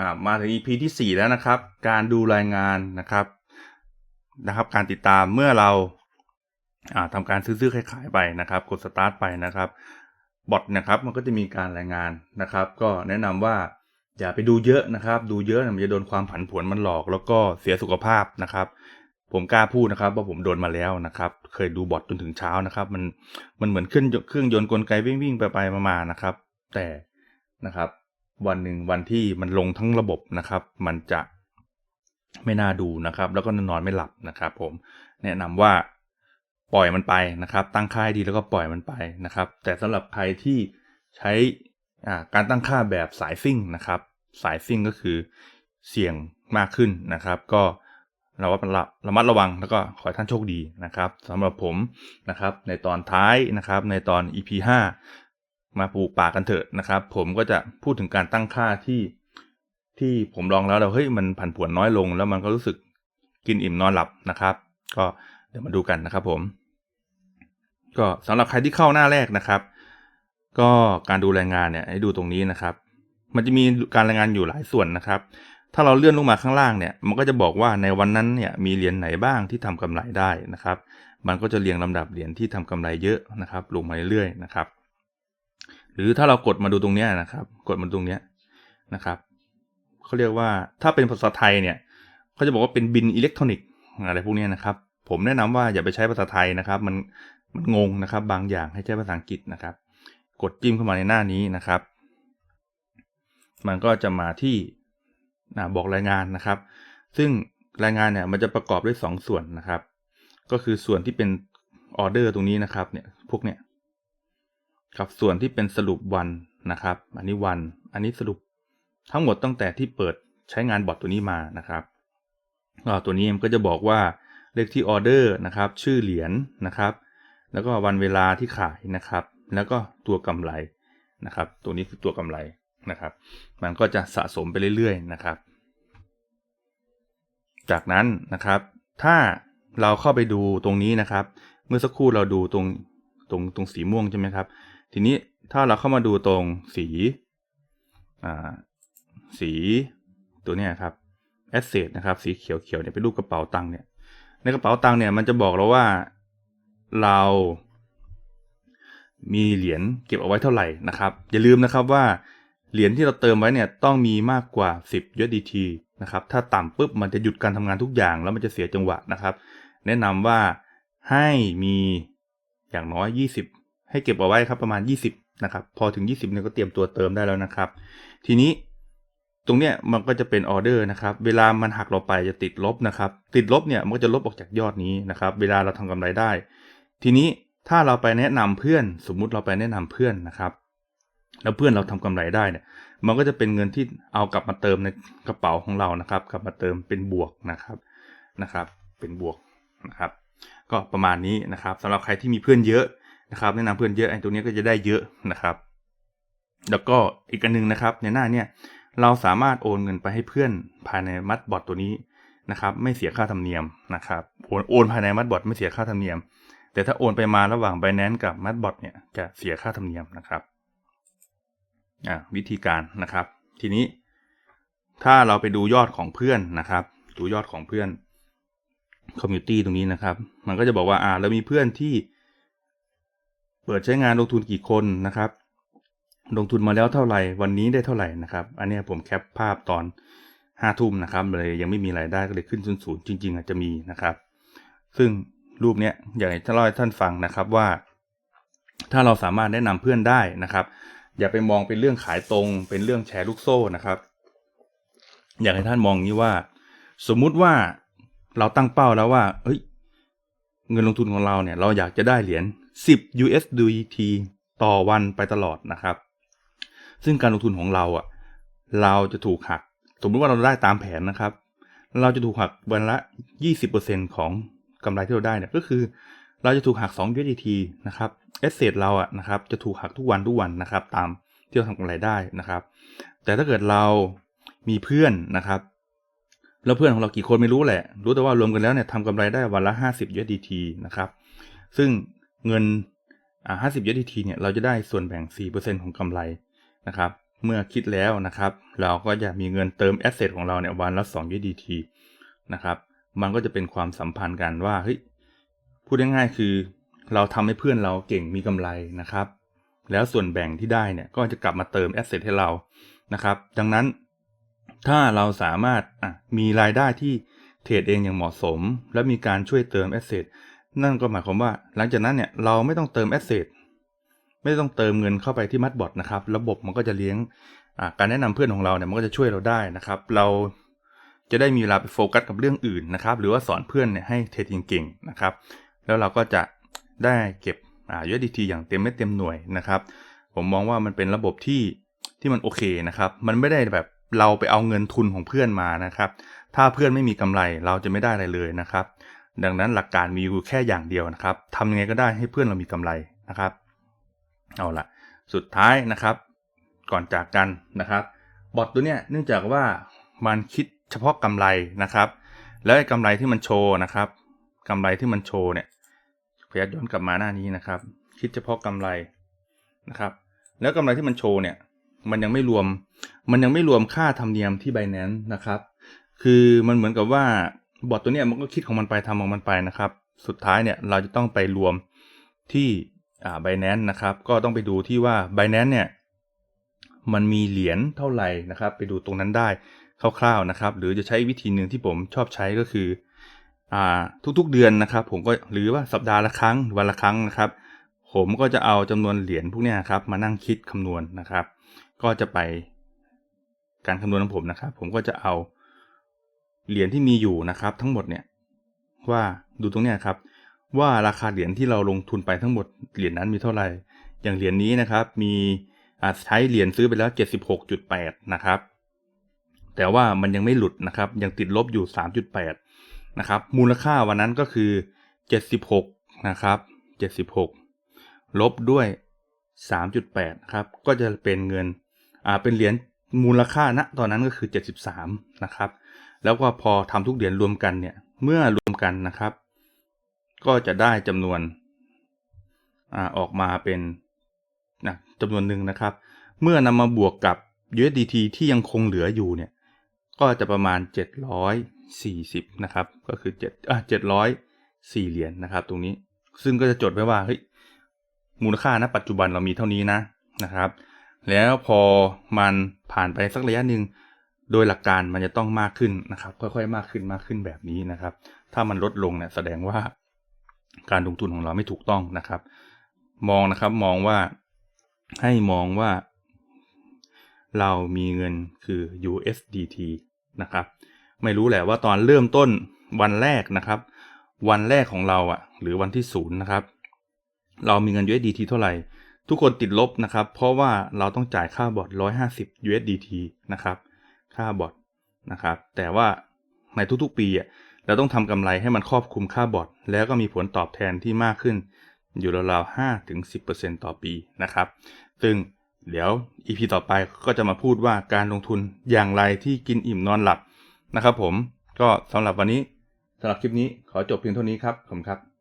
่ามาถึง EP ที่ 4 แล้วนะครับ การดูรายงานนะครับนะครับ การติดตามเมื่อเราอ่าทำการซื้อๆขายๆไปนะครับ กดสตาร์ทไปนะครับบอทนะครับมันก็จะมีการรายงานนะครับ ก็แนะนำว่าอย่าไปดูเยอะนะครับ ดูเยอะมันจะโดนความผันผวนมันหลอก แล้วก็เสียสุขภาพนะครับ ผมกล้าพูดนะครับ ว่าผมโดนมาแล้วนะครับ เคยดูบอทจนถึงเช้านะครับ มันมันเหมือนเครื่องเครื่องยนต์กลไกวิ่งวิ่งไปไปมาๆนะครับ แต่นะครับ วันหนึ่งวันที่มันลงทั้งระบบนะครับ มันจะไม่น่าดูนะครับ แล้วก็นอนไม่หลับนะครับ ผมแนะนำว่าปล่อยมันไปนะครับ ตั้งค่าให้ดีแล้วก็ปล่อยมันไปนะครับ แต่สำหรับใครที่ใช้อ่าการตั้งค่าแบบสายซิ่งนะครับ สายซิ่งก็คือเสี่ยงมากขึ้นนะครับ ก็เราว่าระมัดระวังแล้วก็ขอให้ท่านโชคดีนะครับสำหรับผมนะครับ ในตอนท้ายนะครับ ในตอน EP 5 มาปลูกป่ากันเถอะนะครับ ผมก็จะพูดถึงการตั้งค่าที่ที่ผมลองแล้วเราเฮ้ยมันผันผวนน้อยลง แล้วมันก็รู้สึกกินอิ่มนอนหลับนะครับ ก็เดี๋ยวมาดูกันนะครับผม ก็สำหรับใครที่เข้าหน้าแรกนะครับ ก็การดูรายงานเนี่ยให้ดูตรงนี้นะครับ มันจะมีการรายงานอยู่หลายส่วนนะครับ ถ้าเราเลื่อนลงมาข้างล่างเนี่ย มันก็จะบอกว่าในวันนั้นเนี่ยมีเหรียญไหนบ้างที่ทำกำไรได้นะครับ มันก็จะเรียงลำดับเหรียญที่ทำกำไรเยอะนะครับ ลงมาเรื่อยๆนะครับ หรือถ้าเรากดมาดูตรงนี้นะครับ กดมาตรงนี้นะครับเขาเรียกว่าถ้าเป็นภาษาไทยเนี่ยเขาจะบอกว่าเป็นบินอิเล็กทรอนิกส์อะไรพวกนี้นะครับ ผมแนะนำว่าอย่าไปใช้ภาษาไทยนะครับ มันมันงงนะครับ บางอย่างให้ใช้ภาษาอังกฤษนะครับ กดจิ้มเข้ามาในหน้านี้นะครับ มันก็จะมาที่บอกรายงานนะครับ ซึ่งรายงานเนี่ยมันจะประกอบด้วย 2 ส่วนนะครับ ก็คือส่วนที่เป็นออเดอร์ตรงนี้นะครับเนี่ยพวกเนี่ย กับส่วนที่เป็นสรุปวันนะครับ อันนี้วัน อันนี้สรุปทั้งหมดตั้งแต่ที่เปิดใช้งานบอทตัวนี้มานะครับก็ตัวนี้มันก็จะบอกว่าเลขที่ออเดอร์นะครับ ชื่อเหรียญนะครับ แล้วก็วันเวลาที่ขายนะครับ แล้วก็ตัวกำไรนะครับ ตัวนี้คือตัวกำไรนะครับ มันก็จะสะสมไปเรื่อยๆนะครับ จากนั้นนะครับ ถ้าเราเข้าไปดูตรงนี้นะครับ เมื่อสักครู่เราดูตรง ตรงตรงสีม่วงใช่ไหมครับ ทีนี้ถ้าเราเข้ามาดูตรงสีอ่าสีตัวนี้ครับแอสเซทนะครับสีเขียวเขียวเนี่ยเป็นรูปกระเป๋าตังค์เนี่ยในกระเป๋าตังค์เนี่ยมันจะบอกเราว่าเรามีเหรียญเก็บเอาไว้เท่าไหร่นะครับ อย่าลืมนะครับว่าเหรียญที่เราเติมไว้เนี่ยต้องมีมากกว่า 10 USDT นะครับถ้าต่ำปุ๊บมันจะหยุดการทำงานทุกอย่างแล้วมันจะเสียจังหวะนะครับ แนะนำว่าให้มี อย่างน้อย 20 ให้เก็บเอาไว้ครับประมาณ 20นะครับพอถึง 20เนี่ยก็เตรียมตัวเติมได้แล้วนะครับ ทีนี้ตรงเนี้ยมันก็จะเป็นออเดอร์นะครับ เวลามันหักเราไปจะติดลบนะครับ ติดลบเนี่ยมันก็จะลบออกจากยอดนี้นะครับ เวลาเราทำกำไรได้ ทีนี้ถ้าเราไปแนะนำเพื่อน สมมุติเราไปแนะนำเพื่อนนะครับ แล้วเพื่อนเราทำกำไรได้เนี่ย มันก็จะเป็นเงินที่เอากลับมาเติมในกระเป๋าของเรานะครับ กลับมาเติมเป็นบวกนะครับนะครับ เป็นบวกนะครับ ก็ประมาณนี้นะครับสำหรับใครที่มีเพื่อนเยอะนะครับแนะนำเพื่อนเยอะไอ้ตัวนี้ก็จะได้เยอะนะครับ แล้วก็อีกอันหนึงนะครับ ในหน้าเนี่ยเราสามารถโอนเงินไปให้เพื่อนภายในมัดบอทตัวนี้นะครับ ไม่เสียค่าธรรมเนียมนะครับโอนโอนภายในมัดบอทไม่เสียค่าธรรมเนียม แต่ถ้าโอนไปมาระหว่าง Binance กับมัดบอทเนี่ยจะเสียค่าธรรมเนียมนะครับอ่าวิธีการนะครับ ทีนี้ ถ้าเราไปดูยอดของเพื่อนนะครับ ดูยอดของเพื่อน คอมมูนิตี้ตรงนี้นะครับ มันก็จะบอกว่าอ่าเรามีเพื่อนที่ เปิดใช้งานลงทุนกี่คนนะครับ ลงทุนมาแล้วเท่าไหร่ วันนี้ได้เท่าไหร่นะครับ อันนี้ผมแคปภาพตอนห้าทุ่มนะครับเลยยังไม่มีรายได้ก็เลยขึ้นศูนย์ศูนย์จริง ๆ อาจจะมีนะครับ ซึ่งรูปเนี้ยอยากให้ท่านเล่าให้ท่านฟังนะครับว่า ถ้าเราสามารถแนะนำเพื่อนได้นะครับ อย่าไปมองเป็นเรื่องขายตรง เป็นเรื่องแชร์ลูกโซ่นะครับ อยากให้ท่านมองอย่างนี้ว่า สมมุติว่า เราตั้งเป้าแล้วว่าเฮ้ย เงินลงทุนของเราเนี่ย เราอยากจะได้เหรียญ10 USDT ต่อวันไปตลอดนะครับ ซึ่งการลงทุนของเราอะ เราจะถูกหัก สมมติว่าเราได้ตามแผนนะครับ เราจะถูกหักวันละ 20%ของกำไรที่เราได้เนี่ยก็คือ เราจะถูกหัก2 USDT นะครับเอสเซทเราอะนะครับจะถูกหักทุกวันทุกวันนะครับ ตามที่เราทำกำไรได้นะครับ แต่ถ้าเกิดเรามีเพื่อนนะครับ แล้วเพื่อนของเรากี่คนไม่รู้แหละ รู้แต่ว่ารวมกันแล้วเนี่ยทำกำไรได้วันละ 50 USDT นะครับ ซึ่งเงินอ่า50 USDT เนี่ยเราจะได้ส่วนแบ่ง 4%ของกำไรนะครับ เมื่อคิดแล้วนะครับ เราก็จะมีเงินเติมแอสเซทของเราเนี่ยวันละ 2 USDT นะครับ มันก็จะเป็นความสัมพันธ์กันว่าเฮ้ยพูดง่ายๆคือ เราทำให้เพื่อนเราเก่งมีกำไรนะครับ แล้วส่วนแบ่งที่ได้เนี่ยก็จะกลับมาเติมแอสเซทให้เรานะครับ ดังนั้น ถ้าเราสามารถมีรายได้ที่เทรดเองอย่างเหมาะสม และมีการช่วยเติมแอสเซทนั่นก็หมายความว่า หลังจากนั้นเนี่ยเราไม่ต้องเติมแอสเซทไม่ต้องเติมเงินเข้าไปที่มัดบอทนะครับ ระบบมันก็จะเลี้ยงการแนะนำเพื่อนของเราเนี่ยมันก็จะช่วยเราได้นะครับ เราจะได้มีเวลาไปโฟกัสกับเรื่องอื่นนะครับ หรือว่าสอนเพื่อนเนี่ยให้เทรดเก่งๆนะครับ แล้วเราก็จะได้เก็บอ่า USDT อย่างเต็มเม็ดเต็มหน่วยนะครับ ผมมองว่ามันเป็นระบบที่ที่มันโอเคนะครับ มันไม่ได้แบบ เราไปเอาเงินทุนของเพื่อนมานะครับ ถ้าเพื่อนไม่มีกำไรเราจะไม่ได้อะไรเลยนะครับ ดังนั้นหลักการมีอยู่แค่อย่างเดียวนะครับทำยังไงก็ได้ให้เพื่อนเรามีกำไรนะครับ เอาละสุดท้ายนะครับ ก่อนจากกันนะครับ บอทตัวเนี้ยเนื่องจากว่ามันคิดเฉพาะกำไรนะครับ แล้วไอ้กำไรที่มันโชว์นะครับกำไรที่มันโชว์เนี่ยขออนุญาตย้อนกลับมาหน้านี้นะครับ คิดเฉพาะกำไรนะครับ แล้วกำไรที่มันโชว์เนี่ย มันยังไม่รวม มันยังไม่รวมค่าธรรมเนียมที่ Binance นะครับ คือมันเหมือนกับว่าบอทตัวเนี้ยมันก็คิดของมันไปทำของมันไปนะครับ สุดท้ายเนี่ยเราจะต้องไปรวมที่อ่า Binance นะครับ ก็ต้องไปดูที่ว่า Binance เนี่ยมันมีเหรียญเท่าไหร่นะครับ ไปดูตรงนั้นได้คร่าวๆนะครับ หรือจะใช้วิธีหนึ่งที่ผมชอบใช้ก็คืออ่าทุกๆเดือนนะครับ ผมก็หรือว่าสัปดาห์ละครั้งวันละครั้งนะครับ ผมก็จะเอาจำนวนเหรียญพวกนี้ครับมานั่งคิดคำนวณนะครับ ก็จะไปการคำนวณของผมนะครับ ผมก็จะเอาเหรียญที่มีอยู่นะครับ ทั้งหมดเนี่ยว่าดูตรงเนี้ยครับว่าราคาเหรียญที่เราลงทุนไปทั้งหมดเหรียญนั้นมีเท่าไหร่ อย่างเหรียญนี้นะครับ มีอ่าใช้เหรียญซื้อไปแล้ว 76.8 นะครับ แต่ว่ามันยังไม่หลุดนะครับ ยังติดลบอยู่ 3.8 นะครับ มูลค่าวันนั้นก็คือ 76 นะครับ 76 ลบด้วย 3.8 ครับ ก็จะเป็นเงิน อ่าเป็นเหรียญมูลค่าณตอนนั้นก็คือ 73 นะครับ แล้วก็พอทำทุกเหรียญรวมกันเนี่ย เมื่อรวมกันนะครับ ก็จะได้จำนวนอ่าออกมาเป็นนะจำนวนหนึ่งนะครับ เมื่อนำมาบวกกับ USDT ที่ยังคงเหลืออยู่เนี่ย ก็จะประมาณ 740 นะครับ ก็คือ7อะ704 เหรียญนะครับ ตรงนี้ ซึ่งก็จะจดไว้ว่าเฮ้ยมูลค่าณปัจจุบันเรามีเท่านี้นะนะครับ แล้วพอมันผ่านไปสักระยะหนึ่งโดยหลักการมันจะต้องมากขึ้นนะครับ ค่อยๆ มากขึ้นมากขึ้นแบบนี้นะครับ ถ้ามันลดลงเนี่ยแสดงว่าการลงทุนของเราไม่ถูกต้องนะครับ มองนะครับมองว่าให้มองว่า เรามีเงินคือ USDT นะครับ ไม่รู้แหละว่าตอนเริ่มต้นวันแรกนะครับ วันแรกของเราอะ่ะ หรือวันที่ศูนย์นะครับ เรามีเงิน USDT เท่าไหร่ ทุกคนติดลบนะครับ เพราะว่าเราต้องจ่ายค่าบอท150 USDT นะครับ ค่าบอทนะครับ แต่ว่าในทุกๆปีอะเราต้องทำกำไรให้มันครอบคลุมค่าบอทแล้วก็มีผลตอบแทนที่มากขึ้น อยู่ราวๆ5ถึง10%ต่อปีนะครับ ซึ่งเดี๋ยว EP ต่อไปก็จะมาพูดว่าการลงทุนอย่างไรที่กินอิ่มนอนหลับนะครับผมก็สำหรับวันนี้สำหรับคลิปนี้ขอจบเพียงเท่านี้ครับผมครับ